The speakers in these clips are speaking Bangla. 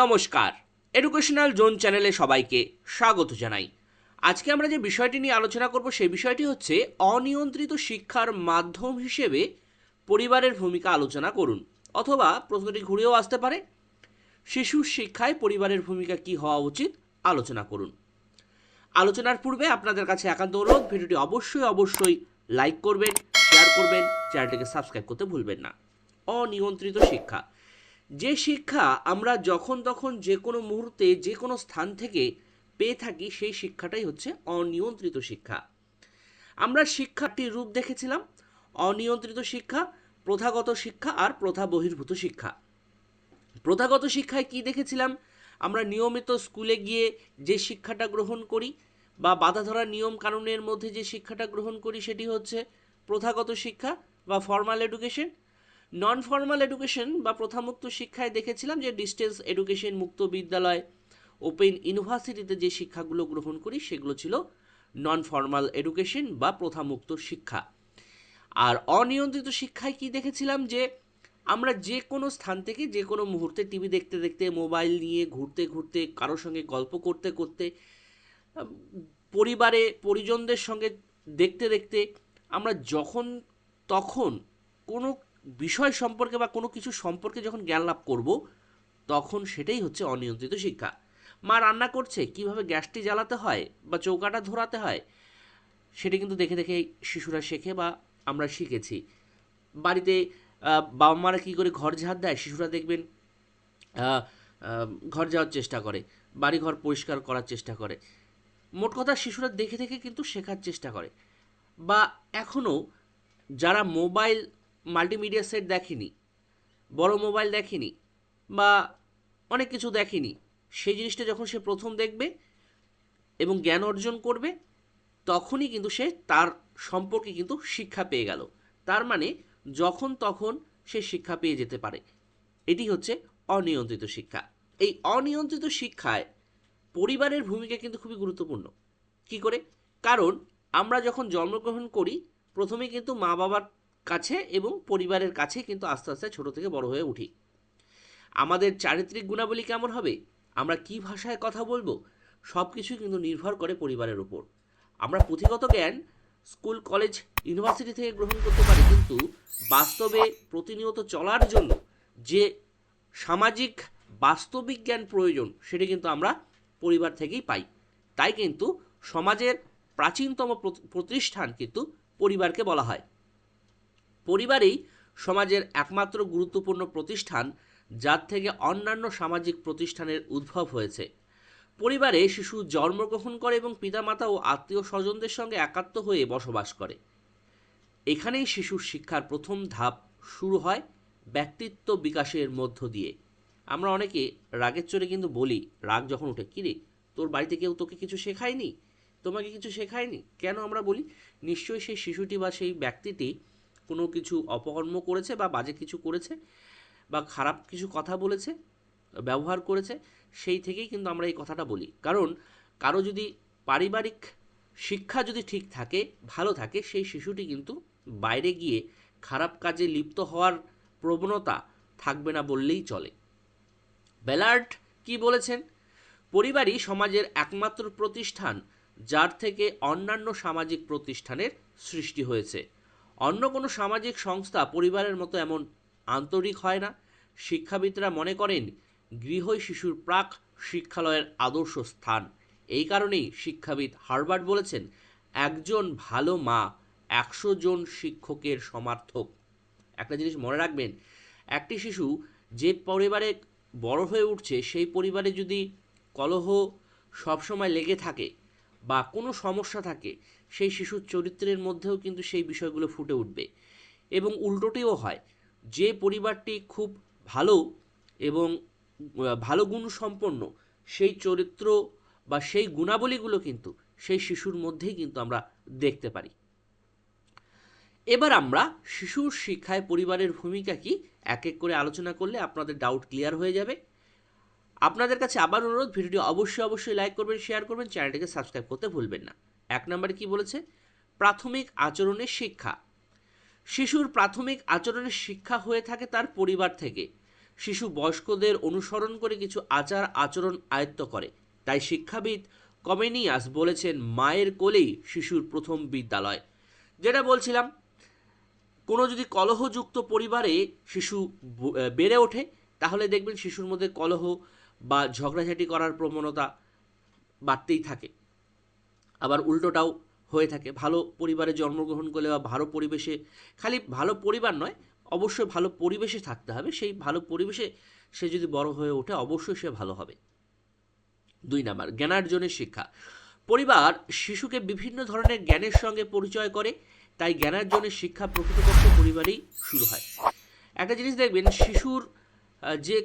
নমস্কার। এডুকেশনাল জোন চ্যানেলে সবাইকে স্বাগত জানাই। আজকে আমরা যে বিষয়টি নিয়ে আলোচনা করব সেই বিষয়টি হচ্ছে অনিয়ন্ত্রিত শিক্ষার মাধ্যম হিসেবে পরিবারের ভূমিকা আলোচনা করুন। অথবা প্রশ্নটি ঘুরেও আসতে পারে, শিশুর শিক্ষায় পরিবারের ভূমিকা কি হওয়া উচিত আলোচনা করুন। আলোচনার পূর্বে আপনাদের কাছে একান্ত অনুরোধ, ভিডিওটি অবশ্যই অবশ্যই লাইক করবেন শেয়ার করবেন চ্যানেলটিকে সাবস্ক্রাইব করতে ভুলবেন না। অনিয়ন্ত্রিত শিক্ষা। যে শিক্ষা আমরা যখন তখন যে কোনো মুহূর্তে, যে কোনো স্থান থেকে পেয়ে থাকি, সেই শিক্ষাটাই হচ্ছে অনিয়ন্ত্রিত শিক্ষা। আমরা শিক্ষাটির রূপ দেখেছিলাম, অনিয়ন্ত্রিত শিক্ষা, প্রথাগত শিক্ষা আর প্রথা বহির্ভূত শিক্ষা। প্রথাগত শিক্ষায় কি দেখেছিলাম? আমরা নিয়মিত স্কুলে গিয়ে যে শিক্ষাটা গ্রহণ করি বা বাধা ধরা নিয়ম কানুনের মধ্যে যে শিক্ষাটা গ্রহণ করি, সেটি হচ্ছে প্রথাগত শিক্ষা বা formal education non formal education বা প্রথামুক্ত শিক্ষায় দেখেছিলাম যে ডিস্টেন্স এডুকেশন মুক্ত বিদ্যালয় ওপেন ইউনিভার্সিটিতে যে শিক্ষাগুলো গ্রহণ করি সেগুলো ছিল নন ফর্মাল এডুকেশন বা প্রথামুক্ত শিক্ষা। আর অনিয়ন্ত্রিত শিক্ষায় কি দেখেছিলাম যে আমরা যে কোনো স্থান থেকে যে কোনো মুহূর্তে টিভি দেখতে দেখতে মোবাইল নিয়ে ঘুরতে ঘুরতে, কারোর সঙ্গে গল্প করতে করতে পরিবারে পরিজনদের সঙ্গে দেখতে দেখতে আমরা যখন তখন কোনো বিষয় সম্পর্কে বা কোনো কিছু সম্পর্কে যখন জ্ঞান লাভ করব, তখন সেটাই হচ্ছে অনিয়ন্ত্রিত শিক্ষা। মা রান্না করছে, কীভাবে গ্যাসটি জ্বালাতে হয় বা চৌকাটা ধরাতে হয়, সেটা কিন্তু দেখে দেখে শিশুরা শেখে বা আমরা শিখেছি। বাড়িতে বাবা মারা কী করে ঘর ঝাড় দেয়, শিশুরা দেখবেন ঘর যাওয়ার চেষ্টা করে বাড়ি ঘর পরিষ্কার করার চেষ্টা করে। মোট কথা শিশুরা দেখে দেখে কিন্তু শেখার চেষ্টা করে। বা এখনও যারা মোবাইল মাল্টিমিডিয়া সেট দেখেনি, বড় মোবাইল দেখেনি বা অনেক কিছু দেখেনি, সেই জিনিসটা যখন সে প্রথম দেখবে এবং জ্ঞান অর্জন করবে, তখনই কিন্তু সে তার সম্পর্কে কিন্তু শিক্ষা পেয়ে গেল। তার মানে যখন তখন সে শিক্ষা পেয়ে যেতে পারে। এটি হচ্ছে অনিয়ন্ত্রিত শিক্ষা। এই অনিয়ন্ত্রিত শিক্ষায় পরিবারের ভূমিকা কিন্তু খুবই গুরুত্বপূর্ণ। কি করে? কারণ আমরা যখন জন্মগ্রহণ করি, প্রথমে কিন্তু মা বাবার কাছে এবং পরিবারের কাছে কিন্তু আস্তে আস্তে ছোট থেকে বড় হয়ে উঠি। আমাদের চারিত্রিক গুণাবলী কেমন হবে? আমরা কি ভাষায় কথা বলব? সব কিছুই কিন্তু নির্ভর করে পরিবারের উপর। আমরা পুঁথিগত জ্ঞান স্কুল, কলেজ, ইউনিভার্সিটি থেকে গ্রহণ করতে পারি, কিন্তু বাস্তবে প্রতিনিয়ত চলার জন্য যে সামাজিক বাস্তবিক জ্ঞান প্রয়োজন, সেটি কিন্তু আমরা পরিবার থেকেই পাই। তাই কিন্তু সমাজের প্রাচীনতম প্রত- প্রতিষ্ঠান কিন্তু পরিবারকে বলা হয়। পরিবারেই সমাজের একমাত্র গুরুত্বপূর্ণ প্রতিষ্ঠান, যার থেকে অন্যান্য সামাজিক প্রতিষ্ঠানের উদ্ভব হয়েছে। পরিবারে শিশু জন্মগ্রহণ করে এবং পিতামাতা ও আত্মীয় স্বজনদের সঙ্গে একাত্ম হয়ে বসবাস করে। এখানেই শিশুর শিক্ষার প্রথম ধাপ শুরু হয় ব্যক্তিত্ব বিকাশের মধ্য দিয়ে। আমরা অনেকে রাগের চড়ে কিন্তু বলি, রাগ যখন ওঠে, কিরে, তোর বাড়িতে কেউ তোকে কিছু শেখায়নি? তোমাকে কিছু শেখায়নি? কেন আমরা বলি, নিশ্চয়ই সেই শিশুটি বা সেই ব্যক্তিটি কোনো কিছু অপকর্ম করেছে বা বাজে কিছু করেছে বা খারাপ কিছু কথা বলেছে, ব্যবহার করেছে, সেই থেকেই কিন্তু আমরা এই কথাটা বলি। কারণ কারও যদি পারিবারিক শিক্ষা যদি ঠিক থাকে, ভালো থাকে, সেই শিশুটি কিন্তু বাইরে গিয়ে খারাপ কাজে লিপ্ত হওয়ার প্রবণতা থাকবে না বললেই চলে। বেলার্ট কি বলেছেন? পরিবারই সমাজের একমাত্র প্রতিষ্ঠান, যার থেকে অন্যান্য সামাজিক প্রতিষ্ঠানের সৃষ্টি হয়েছে। অন্য কোনো সামাজিক সংস্থা পরিবারের মতো এমন আন্তরিক হয় না। শিক্ষাবিদরা মনে করেন গৃহই শিশুর প্রাক শিক্ষালয়ের আদর্শ স্থান। এই কারণেই শিক্ষাবিদ হার্বার্ট বলেছেন, একজন ভালো মা একশো জন শিক্ষকের সমার্থক। একটা জিনিস মনে রাখবেন, একটি শিশু যে পরিবারে বড় হয়ে উঠছে, সেই পরিবারে যদি কলহ সবসময় লেগে থাকে বা কোনো সমস্যা থাকে সেই শিশুর চরিত্রের মধ্যেও কিন্তু সেই বিষয়গুলো ফুটে উঠবে। এবং উল্টোটিও হয়, যে পরিবারটি খুব ভালো এবং ভালো গুণ সম্পন্ন সেই চরিত্র বা সেই গুণাবলীগুলো কিন্তু সেই শিশুর মধ্যেই কিন্তু আমরা দেখতে পারি। এবার আমরা শিশুর শিক্ষায় পরিবারের ভূমিকা কি এক এক করে আলোচনা করলে আপনাদের ডাউট ক্লিয়ার হয়ে যাবে। আপনাদের কাছে আবার অনুরোধ, ভিডিওটি অবশ্যই অবশ্যই লাইক করবেন শেয়ার করবেন চ্যানেলটিকে সাবস্ক্রাইব করতে ভুলবেন না। এক নম্বরে কি বলেছে? প্রাথমিক আচরণের শিক্ষা। শিশুর প্রাথমিক আচরণের শিক্ষা হয়ে থাকে তার পরিবার থেকে। শিশু বয়স্কদের অনুসরণ করে কিছু আচার আচরণ আয়ত্ত করে। তাই শিক্ষাবিদ কমেনিয়াস বলেছেন, মায়ের কোলেই শিশুর প্রথম বিদ্যালয়। যেটা বলছিলাম, কোনো যদি কলহযুক্ত পরিবারে শিশু বেড়ে ওঠে, তাহলে দেখবেন শিশুর মধ্যে কলহ বা ঝগড়াঝাটি করার প্রবণতা বাড়তেই থাকে। আবার উল্টোটাও হয়ে থাকে। ভালো পরিবারে জন্মগ্রহণ করলে বা ভালো পরিবেশে, খালি ভালো পরিবার নয়, অবশ্যই ভালো পরিবেশে থাকতে হবে। সেই ভালো পরিবেশে সে যদি বড় হয়ে ওঠে, অবশ্যই সে ভালো হবে। দুই নাম্বার, জ্ঞানার্জনের শিক্ষা। পরিবার শিশুকে বিভিন্ন ধরনের জ্ঞানের সঙ্গে পরিচয় করে, তাই জ্ঞানার্জনের শিক্ষা প্রকৃতপক্ষে পরিবারেই শুরু হয়। একটা জিনিস দেখবেন, শিশুর যে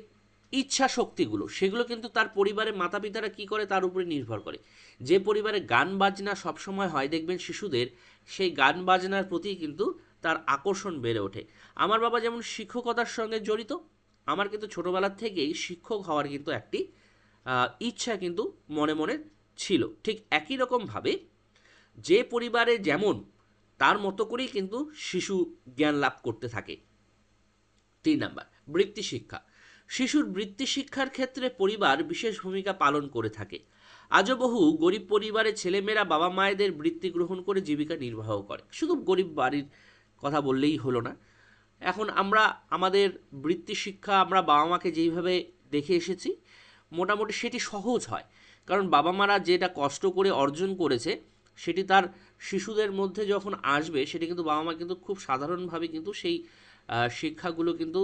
ইচ্ছা শক্তিগুলো সেগুলো কিন্তু তার পরিবারের মাতা পিতারা কী করে? তার উপরে নির্ভর করে। যে পরিবারে গান বাজনা সবসময় হয়, দেখবেন শিশুদের সেই গান বাজনার প্রতি কিন্তু তার আকর্ষণ বেড়ে ওঠে। আমার বাবা যেমন শিক্ষকতার সঙ্গে জড়িত, আমার কিন্তু ছোটোবেলার থেকেই শিক্ষক হওয়ার কিন্তু একটি ইচ্ছা কিন্তু মনে মনে ছিল। ঠিক একই রকমভাবে যে পরিবারে যেমন, তার মতো করেই কিন্তু শিশু জ্ঞান লাভ করতে থাকে। তিন নাম্বার বৃত্তি শিক্ষা শিশুর বৃত্তি শিক্ষার ক্ষেত্রে পরিবার বিশেষ ভূমিকা পালন করে থাকে। আজও বহু গরিব পরিবারের ছেলেমেয়েরা বাবা মায়েদের বৃত্তি গ্রহণ করে জীবিকা নির্বাহ করে। শুধু গরিব বাড়ির কথা বললেই হলো না। এখন আমরা, আমাদের বৃত্তি শিক্ষা আমরা বাবা মাকে যেইভাবে দেখে এসেছি, মোটামুটি সেটি সহজ হয়। কারণ বাবা মারা যেটা কষ্ট করে অর্জন করেছে, সেটি তার শিশুদের মধ্যে যখন আসবে, সেটি কিন্তু বাবা মা কিন্তু খুব সাধারণভাবে কিন্তু সেই শিক্ষাগুলো কিন্তু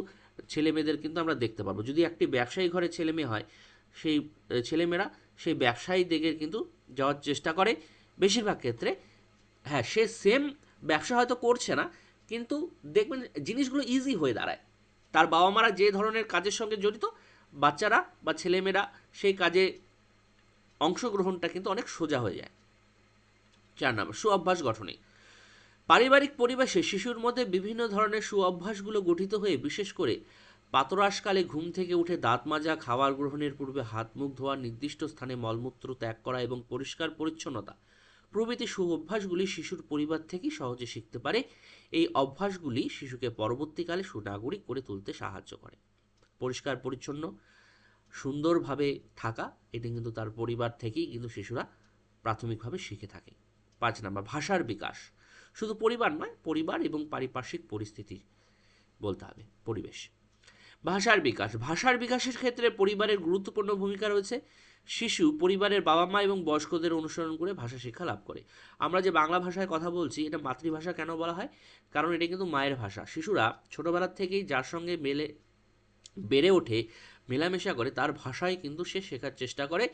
ছেলে মেয়েদের কিন্তু আমরা দেখতে পারব যদি একটি ব্যবসায়ী ঘরে ছেলে মেয়ে হয়, সেই ছেলেমেয়েরা সেই ব্যবসায়ী দিকে কিন্তু যাওয়ার চেষ্টা করে। বেশিরভাগ ক্ষেত্রে হ্যাঁ সে সেম ব্যবসা হয়তো করছে না, কিন্তু দেখবেন জিনিসগুলো ইজি হয়ে দাঁড়ায়। তার বাবা মারা যে ধরনের কাজের সঙ্গে জড়িত, বাচ্চারা বা ছেলেমেয়েরা সেই কাজে অংশগ্রহণটা কিন্তু অনেক সোজা হয়ে যায়। চার নম্বর, সুঅভ্যাস গঠনে। পারিবারিক পরিবেশে শিশুর মধ্যে বিভিন্ন ধরনের সুঅভ্যাসগুলো গঠিত হয়ে বিশেষ করে প্রাতরাশকালে ঘুম থেকে উঠে দাঁত মাজা খাবার গ্রহণের পূর্বে হাত মুখ ধোয়া নির্দিষ্ট স্থানে মলমূত্র ত্যাগ করা এবং পরিষ্কার পরিচ্ছন্নতা। প্রভৃতি সুঅভ্যাসগুলি শিশুর পরিবার থেকেই সহজে শিখতে পারে। এই অভ্যাসগুলি শিশুকে পরবর্তীকালে সুনাগরিক করে তুলতে সাহায্য করে। পরিষ্কার, পরিচ্ছন্ন, সুন্দরভাবে থাকা, এটি কিন্তু তার পরিবার থেকেই কিন্তু শিশুরা প্রাথমিকভাবে শিখে থাকে। পাঁচ নাম্বার, ভাষার বিকাশ। শুধু পরিবার নয়, পরিবার এবং পারিপার্শ্বিক পরিস্থিতি বলতে হবে, পরিবেশ। ভাষার বিকাশ, ভাষার বিকাশের ক্ষেত্রে পরিবারের গুরুত্বপূর্ণ ভূমিকা রয়েছে। শিশু পরিবারের বাবা মা এবং বয়স্কদের অনুসরণ করে ভাষা শিক্ষা লাভ করে। আমরা যে বাংলা ভাষায় কথা বলছি, এটা মাতৃভাষা কেন বলা হয়? কারণ এটা কিন্তু মায়ের ভাষা। শিশুরা ছোটোবেলার থেকেই যার সঙ্গে মেলে, বেড়ে ওঠে, মেলামেশা করে, তার ভাষায় কিন্তু সে শেখার চেষ্টা করে।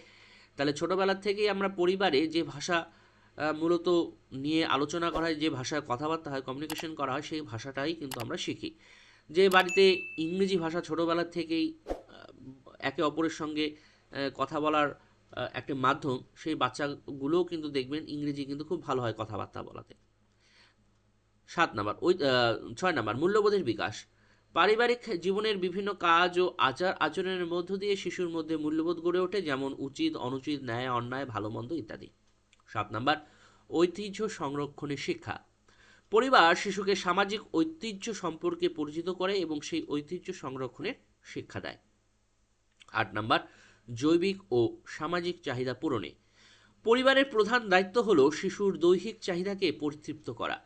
তাহলে ছোটোবেলার থেকেই আমরা পরিবারে যে ভাষা মূলত নিয়ে আলোচনা করা হয়, যে ভাষায় কথাবার্তা হয় কমিউনিকেশন করা হয়, সেই ভাষাটাই কিন্তু আমরা শিখি। যে বাড়িতে ইংরেজি ভাষা ছোটোবেলার থেকেই একে অপরের সঙ্গে কথা বলার একটি মাধ্যম, সেই বাচ্চাগুলোও কিন্তু দেখবেন ইংরেজি কিন্তু খুব ভালো হয় কথাবার্তা বলাতে। সাত নাম্বার, ওই ছয় নাম্বার, মূল্যবোধের বিকাশ। পারিবারিক জীবনের বিভিন্ন কাজ ও আচার আচরণের মধ্য দিয়ে শিশুর মধ্যে মূল্যবোধ গড়ে ওঠে, যেমন উচিত, অনুচিত, ন্যায়, অন্যায়, ভালো, মন্দ ইত্যাদি। সাত নাম্বার, ঐতিহ্য সংরক্ষণের শিক্ষা। পরিবার শিশুকে সামাজিক ঐতিহ্য সম্পর্কে পরিচিত করে এবং সেই ঐতিহ্য সংরক্ষণের শিক্ষা দেয়। আট নাম্বার, জৈবিক ও সামাজিক চাহিদা পূরণে। পরিবারের প্রধান দায়িত্ব হল শিশুর দৈহিক চাহিদাকে পরিতৃপ্ত করা।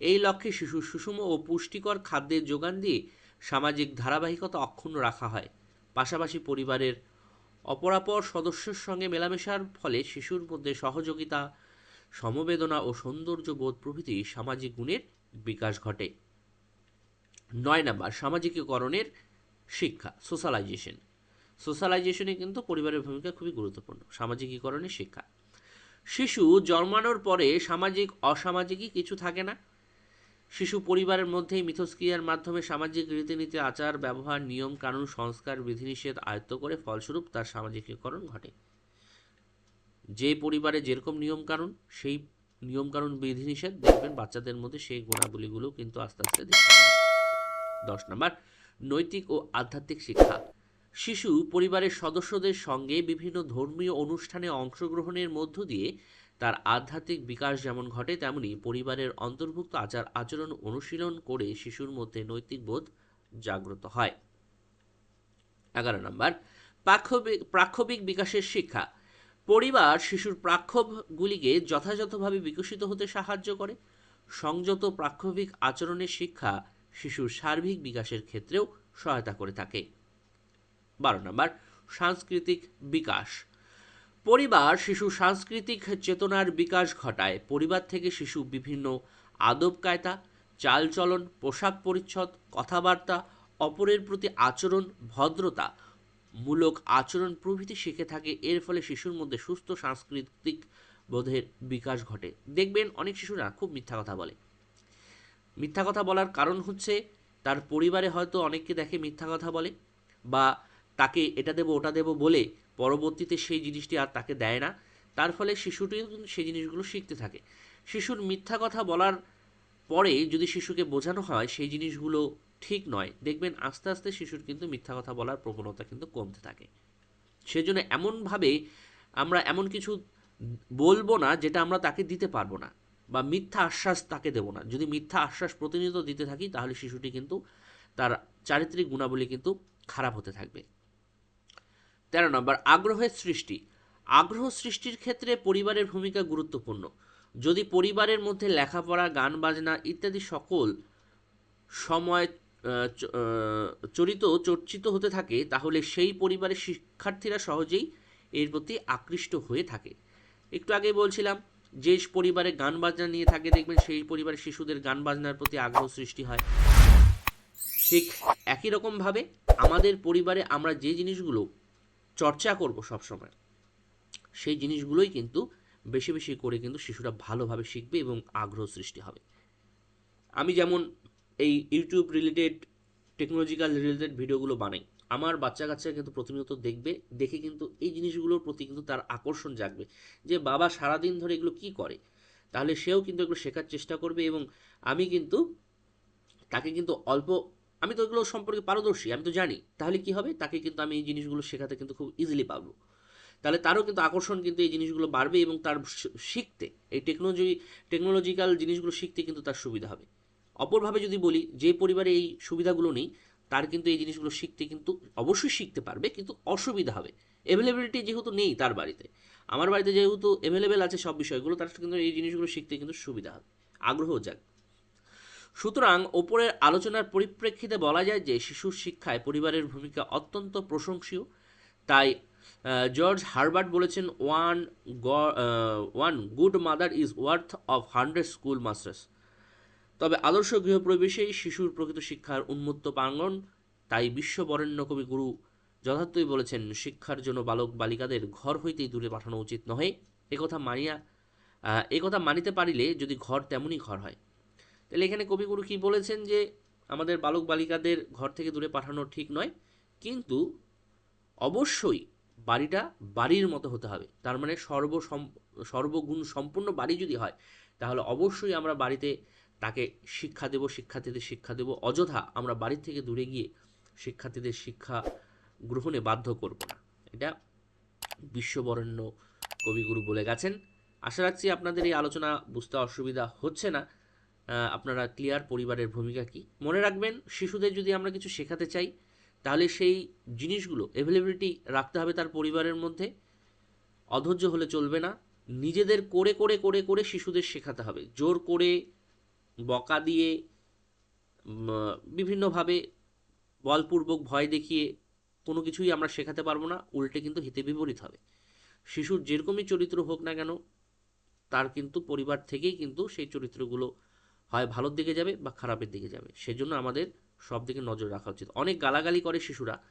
এই লক্ষ্যে শিশুর সুষম ও পুষ্টিকর খাদ্যের যোগান দিয়ে সামাজিক ধারাবাহিকতা অক্ষুণ্ণ রাখা হয়। পাশাপাশি পরিবারের অপরাপর সদস্যের সঙ্গে মেলামেশার ফলে শিশুর মধ্যে সহযোগিতা, সমবেদনা ও সৌন্দর্য বোধ প্রভৃতি সামাজিক গুণের বিকাশ ঘটে। নয় নাম্বার, সামাজিকীকরণের শিক্ষা, সোশ্যালাইজেশন। সোশ্যালাইজেশনে কিন্তু পরিবারের ভূমিকা খুবই গুরুত্বপূর্ণ, সামাজিকীকরণের শিক্ষা। শিশু জন্মানোর পরে সামাজিক, অসামাজিকই কিছু থাকে না। শিশু পরিবারের মধ্যেই মিথস্ক্রিয়ার মাধ্যমে সামাজিক রীতিনীতি, আচার, ব্যবহার, নিয়ম, কানুন, সংস্কার, বিধিনিষেধ আয়ত্ত করে ফলস্বরূপ তার সামাজিকীকরণ ঘটে যে পরিবারে যেরকম নিয়ম কানুন, সেই নিয়ম কানুন, বিধিনিষেধ দেখবেন বাচ্চাদের মধ্যে সেই গুণাবলীগুলো কিন্তু আস্তে আস্তে দেখতে। দশ নম্বর, নৈতিক ও আধ্যাত্মিক শিক্ষা শিশু পরিবারের সদস্যদের সঙ্গে বিভিন্ন ধর্মীয় অনুষ্ঠানে অংশগ্রহণের মধ্য দিয়ে তার আধ্যাত্মিক বিকাশ যেমন ঘটে, তেমনি পরিবারের অন্তর্ভুক্ত আচার আচরণ অনুশীলন করে শিশুর মধ্যে নৈতিক বোধ জাগ্রত হয়। এগারো নম্বর প্রাক্ষবিক প্রাক্ষবিক বিকাশের শিক্ষা। পরিবার শিশুর প্রাক্ষবগুলিকে যথাযথভাবে বিকশিত হতে সাহায্য করে। সংযত প্রাক্ষবিক আচরণের শিক্ষা শিশুর সার্বিক বিকাশের ক্ষেত্রেও সহায়তা করে থাকে। বারো নম্বর, সাংস্কৃতিক বিকাশ। পরিবার, শিশু সাংস্কৃতিক চেতনার বিকাশ ঘটায়। পরিবার থেকে শিশু বিভিন্ন আদব কায়দা, চালচলন, পোশাক পরিচ্ছদ, কথাবার্তা, অপরের প্রতি আচরণ, ভদ্রতা, মূলক আচরণ প্রভৃতি শিখে থাকে। এর ফলে শিশুর মধ্যে সুস্থ সাংস্কৃতিক বোধের বিকাশ ঘটে। দেখবেন অনেক শিশুরা খুব মিথ্যা কথা বলে। মিথ্যা কথা বলার কারণ হচ্ছে, তার পরিবারে হয়তো অনেককে দেখে মিথ্যা কথা বলে বা তাকে এটা দেবো, ওটা দেবো বলে পরবর্তীতে সেই জিনিসটি আর তাকে দেয় না। তার ফলে শিশুটিও সেই জিনিসগুলো শিখতে থাকে। শিশুর মিথ্যা কথা বলার পরে যদি শিশুকে বোঝানো হয়, সেই জিনিসগুলো ঠিক নয়, দেখবেন আস্তে আস্তে শিশুর কিন্তু মিথ্যা কথা বলার প্রবণতা কিন্তু কমতে থাকে। সেজন্য এমনভাবে আমরা এমন কিছু বলব না যেটা আমরা তাকে দিতে পারব না, বা মিথ্যা আশ্বাস তাকে দেবো না। যদি মিথ্যা আশ্বাস প্রতিনিয়ত দিতে থাকি, তাহলে শিশুটি কিন্তু তার চারিত্রিক গুণাবলী কিন্তু খারাপ হতে থাকবে। তেরো নম্বর, আগ্রহের সৃষ্টি। আগ্রহ সৃষ্টির ক্ষেত্রে পরিবারের ভূমিকা গুরুত্বপূর্ণ। যদি পরিবারের মধ্যে লেখাপড়া, গান, বাজনা ইত্যাদি সকল সময় চরিত চর্চিত হতে থাকে, তাহলে সেই পরিবারের শিক্ষার্থীরা সহজেই এর প্রতি আকৃষ্ট হয়ে থাকে। একটু আগে বলছিলাম, যে পরিবারে গান, বাজনা নিয়ে থাকে, দেখবেন সেই পরিবারের শিশুদের গান, বাজনার প্রতি আগ্রহ সৃষ্টি হয়। ঠিক একই রকমভাবে আমাদের পরিবারে আমরা যে জিনিসগুলো চর্চা করব সবসময়। সেই জিনিসগুলোই কিন্তু বেশি বেশি করে কিন্তু শিশুরা ভালোভাবে শিখবে এবং আগ্রহ সৃষ্টি হবে। আমি যেমন এই ইউটিউব রিলেটেড টেকনোলজিক্যাল রিলেটেড ভিডিওগুলো বানাই, আমার বাচ্চা কাচ্চা কিন্তু প্রতিনিয়ত দেখবে, দেখে কিন্তু এই জিনিসগুলোর প্রতি কিন্তু তার আকর্ষণ জাগবে যে, বাবা, সারাদিন ধরে এগুলো কি করে? তাহলে সেও কিন্তু এগুলো শেখার চেষ্টা করবে এবং আমি কিন্তু তাকে কিন্তু অল্প আমি তো এগুলো সম্পর্কে পারদর্শী, আমি তো জানি। তাহলে কি হবে? তাকে কিন্তু আমি এই জিনিসগুলো শেখাতে কিন্তু খুব ইজিলি পাবো তাহলে তারও কিন্তু আকর্ষণ কিন্তু এই জিনিসগুলো বাড়বে এবং তার শিখতে, এই টেকনোলজি টেকনোলজিক্যাল জিনিসগুলো শিখতে কিন্তু তার সুবিধা হবে। অপরভাবে যদি বলি, যে পরিবারে এই সুবিধাগুলো নেই, তার কিন্তু এই জিনিসগুলো শিখতে কিন্তু অবশ্যই শিখতে পারবে, কিন্তু অসুবিধা হবে। অ্যাভেলেবিলিটি যেহেতু নেই তার বাড়িতে। আমার বাড়িতে যেহেতু অ্যাভেলেবেল আছে সব বিষয়গুলো, তার কিন্তু এই জিনিসগুলো শিখতে কিন্তু সুবিধা হবে। আগ্রহ যাক সুতরাং ওপরের আলোচনার পরিপ্রেক্ষিতে বলা যায় যে শিশুর শিক্ষায় পরিবারের ভূমিকা অত্যন্ত প্রশংসীয় তাই জর্জ হারবার্ট বলেছেন, one one good mother is worth of hundred school masters. তবে আদর্শ গৃহপরিবেশেই শিশুর প্রকৃত শিক্ষার উন্মুক্ত প্রাঙ্গণ, তাই বিশ্ববরেণ্য কবি গুরু যথার্থই বলেছেন, শিক্ষার জন্য বালক বালিকাদের ঘর হইতেই দূরে পাঠানো উচিত নহে। একথা মানিয়া একথা মানিতে পারিলে যদি ঘর তেমনই ঘর হয়। তাহলে এখানে কবিগুরু কি বলেছেন যে, আমাদের বালক বালিকাদের ঘর থেকে দূরে পাঠানো ঠিক নয়, কিন্তু অবশ্যই বাড়িটা বাড়ির মতো হতে হবে। তার মানে সর্ব সর্বগুণ সম্পূর্ণ বাড়ি যদি হয়, তাহলে অবশ্যই আমরা বাড়িতে তাকে শিক্ষা দেব, শিক্ষার্থীদের শিক্ষা দেব, অযথা আমরা বাড়ির থেকে দূরে গিয়ে শিক্ষার্থীদের শিক্ষা গ্রহণে বাধ্য করব না। এটা বিশ্ববরেণ্য কবিগুরু বলে গেছেন। আশা রাখছি আপনাদের এই আলোচনা বুঝতে অসুবিধা হচ্ছে না। আপনারা ক্লিয়ার পরিবারের ভূমিকা কি? মনে রাখবেন, শিশুদের যদি আমরা কিছু শেখাতে চাই, তাহলে সেই জিনিসগুলো অ্যাভেলেবিলিটি রাখতে হবে তার পরিবারের মধ্যে। অধৈর্য হলে চলবে না। নিজেদের করে করে করে করে শিশুদের শেখাতে হবে। জোর করে বকা দিয়ে বিভিন্নভাবে বলপূর্বক ভয় দেখিয়ে কোনো কিছুই আমরা শেখাতে পারব না। উল্টে কিন্তু হিতে বিপরীত হবে। শিশুর যেরকমই চরিত্র হোক না কেন, তার কিন্তু পরিবার থেকেই কিন্তু সেই চরিত্রগুলো হয় ভালোর দিকে যাবে বা খারাপের দিকে যাবে। সেজন্য আমাদের সব দিকে নজর রাখা উচিত। অনেক গালাগালি করে শিশুরা।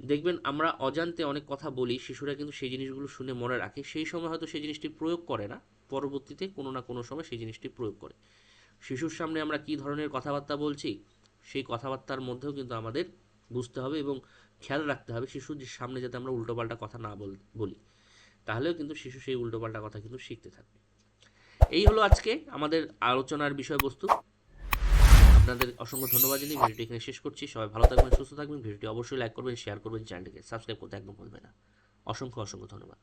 দেখবেন আমরা অজান্তে অনেক কথা বলি, শিশুরা কিন্তু সেই জিনিসগুলো শুনে মনে রাখে। সেই সময় হয়তো সেই জিনিসটি প্রয়োগ করে না। পরবর্তীতে কোনো না কোনো সময় সেই জিনিসটি প্রয়োগ করে। শিশুর সামনে আমরা কী ধরনের কথাবার্তা বলছি, সেই কথাবার্তার মধ্যেও কিন্তু আমাদের বুঝতে হবে এবং খেয়াল রাখতে হবে শিশুর সামনে যাতে আমরা উল্টোপাল্টা কথা না বলি। তাহলেও কিন্তু শিশু সেই উল্টোপাল্টা কথা কিন্তু শিখতে থাকবে। এই হলো আজকে আমাদের আলোচনার বিষয়বস্তু। আপনাদের অসংখ্য ধন্যবাদ জানিয়ে ভিডিওটি এখানে শেষ করছি। সবাই ভালো থাকবেন, সুস্থ থাকবেন। ভিডিওটি অবশ্যই লাইক করবেন শেয়ার করবেন, চ্যানেলটিকে সাবস্ক্রাইব করতে একদম ভুলবেন না। অসংখ্য অসংখ্য ধন্যবাদ।